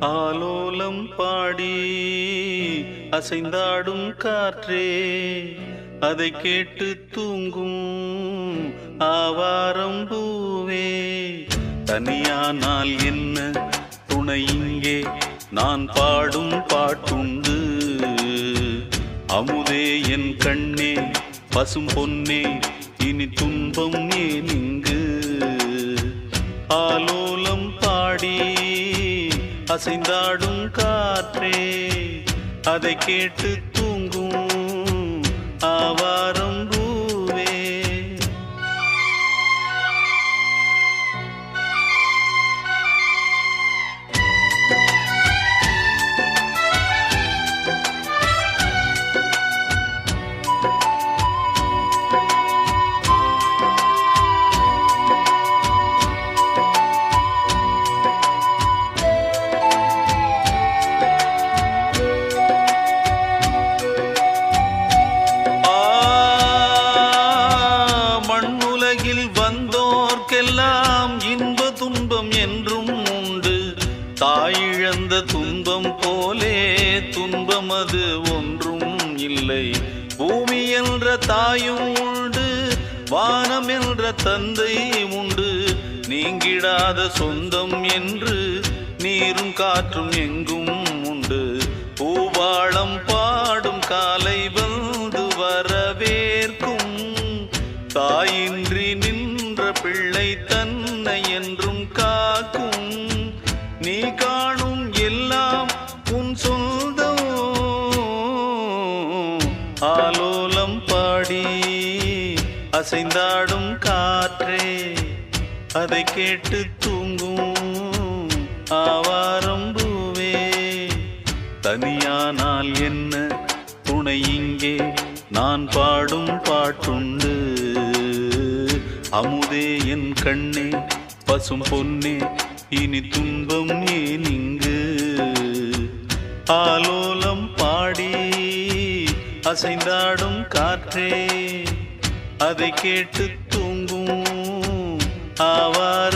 ஆலோலம் பாடி அசைந்தாடும் காற்றே அதை கேட்டு தூங்கும் ஆவாரம் பூவே. தனியானால் என்ன துணை இங்கே? நான் பாடும் பாட்டுண்டு. அமுதே என் கண்ணே பசும் பொன்னே இனி துன்பம் ஏன் இங்கு? அசைந்தாடும் காற்றே அதை கேட்டு தூங்கும் ஆவா துன்பம் போலே துன்பம் அது ஒன்றும் இல்லை. பூமி என்ற தாயும் உண்டு வானம் என்ற தந்தை உண்டு. நீங்கிடாத சொந்தம் என்று நீரும் காற்றும் எங்கும் உண்டு. பூவாளம் பாடும் காலை வந்து வரவேற்கும். தாயின்றி நின்ற பிள்ளை தன்னை என்றும் காக்கும். நீ காணும் ஆலோலம் பாடி அசைந்தாடும் காற்றே அதை கேட்டு தூங்கும் ஆவாரம் பூவே. தனியானால் என்ன துணை இங்கே? நான் பாடும் பாட்டுண்டு. அமுதே என் கண்ணே பசும் பொன்னே இனி துன்பம் ஏன் இங்கு? ஆலோ அசைந்தாடும் காற்றே அதை கேட்டு தூங்கும் ஆவார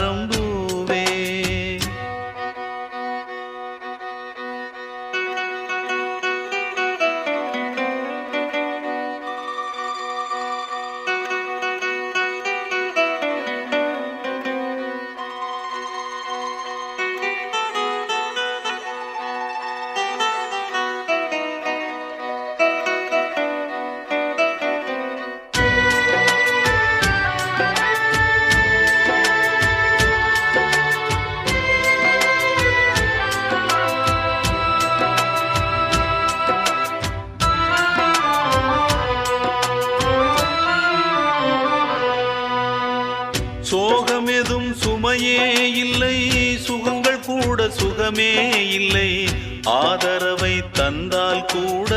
கூட சுகமே இல்லை. ஆதரவை தந்தால் கூட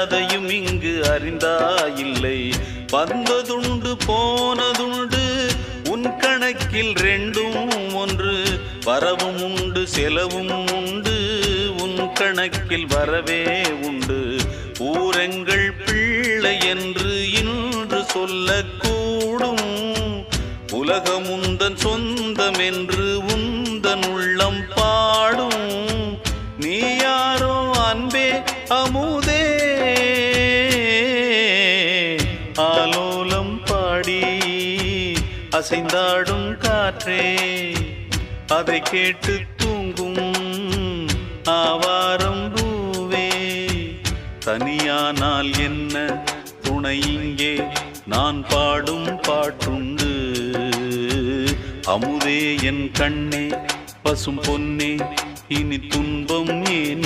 அதையும் இங்கு அறிந்தாயில்லை. வந்ததுண்டு போனதுண்டு உன் கணக்கில் ரெண்டும் ஒன்று. வரவும் உண்டு செலவும் உண்டு உன் கணக்கில் வரவே உண்டு. ஊரங்கள் பிள்ளை என்று இன்று சொல்லக்கூடும். உலகமுந்தன் சொந்தம் என்று அன்பே அமுதே. ஆலோலம் பாடி அசைந்தாடும் காற்றே. அதை கேட்டு தூங்கும் ஆவாரம் பூவே. தனியானால் என்ன துணை இங்கே? நான் பாடும் பாட்டுண்டு. அமுதே என் கண்ணே பசும் பொன்னே இனி துன்பம் ஏன்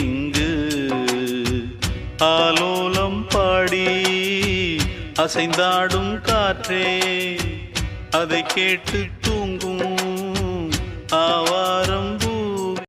ஆலோலம் பாடி அசைந்தாடும் காற்றே அதை கேட்டு தூங்கும் ஆ